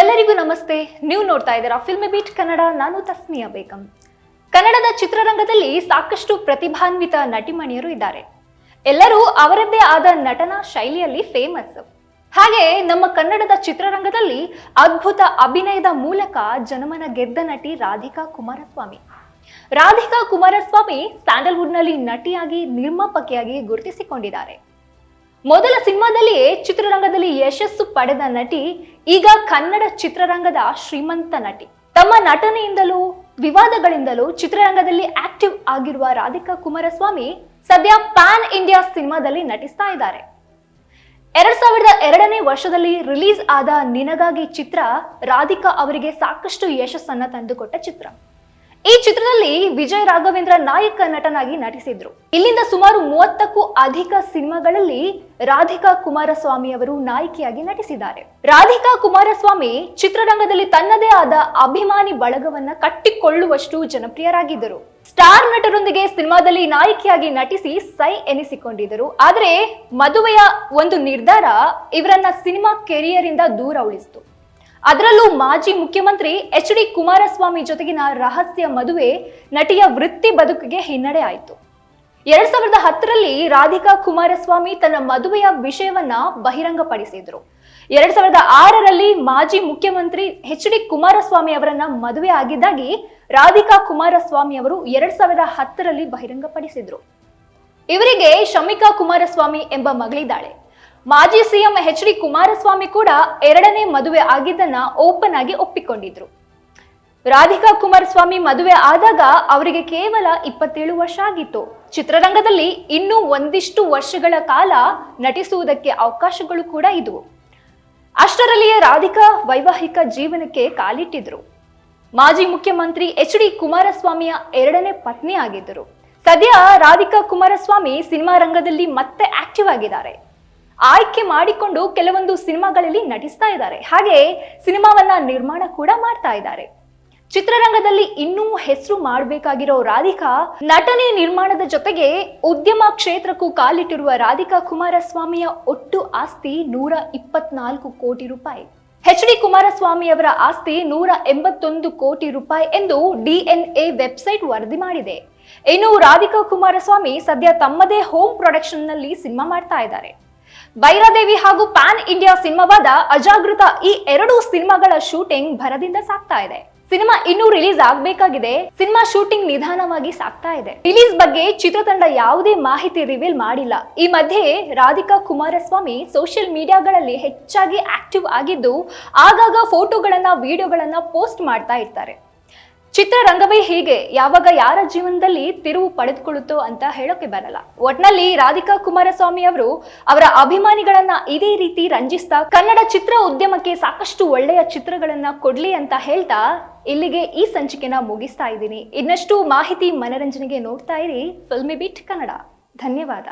ಎಲ್ಲರಿಗೂ ನಮಸ್ತೆ. ನೀವು ನೋಡ್ತಾ ಇದ್ದೀರಾ ಫಿಲ್ಮ್ ಬೀಟ್ ಕನ್ನಡ ನಾನು ತಸ್ಮಿಯಾ ಬೇಗಂ. ಕನ್ನಡದ ಚಿತ್ರರಂಗದಲ್ಲಿ ಸಾಕಷ್ಟು ಪ್ರತಿಭಾನ್ವಿತ ನಟಿಮಣಿಯರು ಇದ್ದಾರೆ. ಎಲ್ಲರೂ ಅವರದ್ದೇ ಆದ ನಟನಾ ಶೈಲಿಯಲ್ಲಿ ಫೇಮಸ್ ಹಾಗೆ ನಮ್ಮ ಕನ್ನಡದ ಚಿತ್ರರಂಗದಲ್ಲಿ ಅದ್ಭುತ ಅಭಿನಯದ ಮೂಲಕ ಜನಮನ ಗೆದ್ದ ನಟಿ ರಾಧಿಕಾ ಕುಮಾರಸ್ವಾಮಿ. ರಾಧಿಕಾ ಕುಮಾರಸ್ವಾಮಿ ಸ್ಯಾಂಡಲ್ವುಡ್ನಲ್ಲಿ ನಟಿಯಾಗಿ, ನಿರ್ಮಾಪಕಿಯಾಗಿ ಗುರುತಿಸಿಕೊಂಡಿದ್ದಾರೆ. ಮೊದಲ ಸಿನಿಮಾದಲ್ಲಿಯೇ ಚಿತ್ರರಂಗದಲ್ಲಿ ಯಶಸ್ಸು ಪಡೆದ ನಟಿ, ಈಗ ಕನ್ನಡ ಚಿತ್ರರಂಗದ ಶ್ರೀಮಂತ ನಟಿ. ತಮ್ಮ ನಟನೆಯಿಂದಲೂ ವಿವಾದಗಳಿಂದಲೂ ಚಿತ್ರರಂಗದಲ್ಲಿ ಆಕ್ಟಿವ್ ಆಗಿರುವ ರಾಧಿಕಾ ಕುಮಾರಸ್ವಾಮಿ ಸದ್ಯ ಪ್ಯಾನ್ ಇಂಡಿಯಾ ಸಿನಿಮಾದಲ್ಲಿ ನಟಿಸ್ತಾ ಇದ್ದಾರೆ. ಎರಡ್ ಸಾವಿರದ ಎರಡನೇ ವರ್ಷದಲ್ಲಿ ರಿಲೀಸ್ ಆದ ನಿನಗಾಗಿ ಚಿತ್ರ ರಾಧಿಕಾ ಅವರಿಗೆ ಸಾಕಷ್ಟು ಯಶಸ್ಸನ್ನ ತಂದುಕೊಟ್ಟ ಚಿತ್ರ. ಈ ಚಿತ್ರದಲ್ಲಿ ವಿಜಯ್ ರಾಘವೇಂದ್ರ ನಾಯಕ ನಟನಾಗಿ ನಟಿಸಿದ್ರು. ಇಲ್ಲಿಂದ ಸುಮಾರು ಮೂವತ್ತಕ್ಕೂ ಅಧಿಕ ಸಿನಿಮಾಗಳಲ್ಲಿ ರಾಧಿಕಾ ಕುಮಾರಸ್ವಾಮಿ ಅವರು ನಾಯಕಿಯಾಗಿ ನಟಿಸಿದ್ದಾರೆ. ರಾಧಿಕಾ ಕುಮಾರಸ್ವಾಮಿ ಚಿತ್ರರಂಗದಲ್ಲಿ ತನ್ನದೇ ಆದ ಅಭಿಮಾನಿ ಬಳಗವನ್ನ ಕಟ್ಟಿಕೊಳ್ಳುವಷ್ಟು ಜನಪ್ರಿಯರಾಗಿದ್ದರು. ಸ್ಟಾರ್ ನಟರೊಂದಿಗೆ ಸಿನಿಮಾದಲ್ಲಿ ನಾಯಕಿಯಾಗಿ ನಟಿಸಿ ಸೈ ಎನಿಸಿಕೊಂಡಿದ್ದರು. ಆದರೆ ಮದುವೆಯ ಒಂದು ನಿರ್ಧಾರ ಇವರನ್ನ ಸಿನಿಮಾ ಕೆರಿಯರ್ ಇಂದ ದೂರ ಉಳಿಸಿತು. ಅದರಲ್ಲೂ ಮಾಜಿ ಮುಖ್ಯಮಂತ್ರಿ ಎಚ್ ಡಿ ಕುಮಾರಸ್ವಾಮಿ ಜೊತೆಗಿನ ರಹಸ್ಯ ಮದುವೆ ನಟಿಯ ವೃತ್ತಿ ಬದುಕಿಗೆ ಹಿನ್ನಡೆ ಆಯಿತು. ಎರಡ್ ಸಾವಿರದ ಹತ್ತರಲ್ಲಿ ರಾಧಿಕಾ ಕುಮಾರಸ್ವಾಮಿ ತನ್ನ ಮದುವೆಯ ವಿಷಯವನ್ನ ಬಹಿರಂಗಪಡಿಸಿದ್ರು. ಎರಡ್ ಸಾವಿರದ ಆರರಲ್ಲಿ ಮಾಜಿ ಮುಖ್ಯಮಂತ್ರಿ ಎಚ್ ಡಿ ಕುಮಾರಸ್ವಾಮಿ ಅವರನ್ನ ಮದುವೆ ಆಗಿದ್ದಾಗಿ ರಾಧಿಕಾ ಕುಮಾರಸ್ವಾಮಿ ಅವರು ಎರಡ್ ಸಾವಿರದ ಹತ್ತರಲ್ಲಿ ಬಹಿರಂಗಪಡಿಸಿದ್ರು. ಇವರಿಗೆ ಶಮಿಕಾ ಕುಮಾರಸ್ವಾಮಿ ಎಂಬ ಮಗಳಿದ್ದಾಳೆ. ಮಾಜಿ ಸಿಎಂ ಎಚ್ ಡಿ ಕುಮಾರಸ್ವಾಮಿ ಕೂಡ ಎರಡನೇ ಮದುವೆ ಆಗಿದ್ದನ್ನ ಓಪನ್ ಆಗಿ ಒಪ್ಪಿಕೊಂಡಿದ್ರು. ರಾಧಿಕಾ ಕುಮಾರಸ್ವಾಮಿ ಮದುವೆ ಆದಾಗ ಅವರಿಗೆ ಕೇವಲ ಇಪ್ಪತ್ತೇಳು ವರ್ಷ ಆಗಿತ್ತು. ಚಿತ್ರರಂಗದಲ್ಲಿ ಇನ್ನೂ ಒಂದಿಷ್ಟು ವರ್ಷಗಳ ಕಾಲ ನಟಿಸುವುದಕ್ಕೆ ಅವಕಾಶಗಳು ಕೂಡ ಇದ್ವು. ಅಷ್ಟರಲ್ಲಿಯೇ ರಾಧಿಕಾ ವೈವಾಹಿಕ ಜೀವನಕ್ಕೆ ಕಾಲಿಟ್ಟಿದ್ರು. ಮಾಜಿ ಮುಖ್ಯಮಂತ್ರಿ ಎಚ್ ಡಿ ಕುಮಾರಸ್ವಾಮಿಯ ಎರಡನೇ ಪತ್ನಿ ಆಗಿದ್ದರು. ಸದ್ಯ ರಾಧಿಕಾ ಕುಮಾರಸ್ವಾಮಿ ಸಿನಿಮಾ ರಂಗದಲ್ಲಿ ಮತ್ತೆ ಆಕ್ಟಿವ್ ಆಗಿದ್ದಾರೆ. ಆಯ್ಕೆ ಮಾಡಿಕೊಂಡು ಕೆಲವೊಂದು ಸಿನಿಮಾಗಳಲ್ಲಿ ನಟಿಸ್ತಾ ಇದ್ದಾರೆ. ಹಾಗೆ ಸಿನಿಮಾವನ್ನ ನಿರ್ಮಾಣ ಕೂಡ ಮಾಡ್ತಾ ಇದ್ದಾರೆ. ಚಿತ್ರರಂಗದಲ್ಲಿ ಇನ್ನೂ ಹೆಸರು ಮಾಡಬೇಕಾಗಿರೋ ರಾಧಿಕಾ, ನಟನೆ ನಿರ್ಮಾಣದ ಜೊತೆಗೆ ಉದ್ಯಮ ಕ್ಷೇತ್ರಕ್ಕೂ ಕಾಲಿಟ್ಟಿರುವ ರಾಧಿಕಾ ಕುಮಾರಸ್ವಾಮಿಯ ಒಟ್ಟು ಆಸ್ತಿ ನೂರ ಇಪ್ಪತ್ನಾಲ್ಕು ಕೋಟಿ ರೂಪಾಯಿ. ಎಚ್ ಡಿ ಕುಮಾರಸ್ವಾಮಿ ಅವರ ಆಸ್ತಿ ನೂರ ಎಂಬತ್ತೊಂದು ಕೋಟಿ ರೂಪಾಯಿ ಎಂದು ಡಿಎನ್ಎ ವೆಬ್ಸೈಟ್ ವರದಿ ಮಾಡಿದೆ. ಇನ್ನು ರಾಧಿಕಾ ಕುಮಾರಸ್ವಾಮಿ ಸದ್ಯ ತಮ್ಮದೇ ಹೋಮ್ ಪ್ರೊಡಕ್ಷನ್ನಲ್ಲಿ ಸಿನಿಮಾ ಮಾಡ್ತಾ ಇದ್ದಾರೆ. ಬೈರಾದೇವಿ ಹಾಗೂ ಪ್ಯಾನ್ ಇಂಡಿಯಾ ಸಿನಿಮಾವಾದ ಅಜಾಗೃತ ಈ ಎರಡು ಸಿನಿಮಾಗಳ ಶೂಟಿಂಗ್ ಭರದಿಂದ ಸಾಗ್ತಾ ಇದೆ. ಸಿನಿಮಾ ಇನ್ನೂ ರಿಲೀಸ್ ಆಗ್ಬೇಕಾಗಿದೆ. ಸಿನಿಮಾ ಶೂಟಿಂಗ್ ನಿಧಾನವಾಗಿ ಸಾಗ್ತಾ ಇದೆ. ರಿಲೀಸ್ ಬಗ್ಗೆ ಚಿತ್ರತಂಡ ಯಾವುದೇ ಮಾಹಿತಿ ರಿವೀಲ್ ಮಾಡಿಲ್ಲ. ಈ ಮಧ್ಯೆ ರಾಧಿಕಾ ಕುಮಾರಸ್ವಾಮಿ ಸೋಷಿಯಲ್ ಮೀಡಿಯಾಗಳಲ್ಲಿ ಹೆಚ್ಚಾಗಿ ಆಕ್ಟಿವ್ ಆಗಿದ್ದು, ಆಗಾಗ ಫೋಟೋಗಳನ್ನ, ವಿಡಿಯೋಗಳನ್ನ ಪೋಸ್ಟ್ ಮಾಡ್ತಾ ಇರ್ತಾರೆ. ಚಿತ್ರರಂಗವೇ ಹೀಗೆ. ಯಾವಾಗ ಯಾರ ಜೀವನದಲ್ಲಿ ತಿರುವು ಪಡೆದುಕೊಳ್ಳುತ್ತೋ ಅಂತ ಹೇಳೋಕೆ ಬರಲ್ಲ. ಒಟ್ನಲ್ಲಿ ರಾಧಿಕಾ ಕುಮಾರಸ್ವಾಮಿ ಅವರು ಅವರ ಅಭಿಮಾನಿಗಳನ್ನ ಇದೇ ರೀತಿ ರಂಜಿಸ್ತಾ ಕನ್ನಡ ಚಿತ್ರ ಉದ್ಯಮಕ್ಕೆ ಸಾಕಷ್ಟು ಒಳ್ಳೆಯ ಚಿತ್ರಗಳನ್ನ ಕೊಡ್ಲಿ ಅಂತ ಹೇಳ್ತಾ ಇಲ್ಲಿಗೆ ಈ ಸಂಚಿಕೆನ ಮುಗಿಸ್ತಾ ಇದ್ದೀನಿ. ಇನ್ನಷ್ಟು ಮಾಹಿತಿ ಮನರಂಜನೆಗೆ ನೋಡ್ತಾ ಇರಿ. Filmibeat Kannada. ಧನ್ಯವಾದ.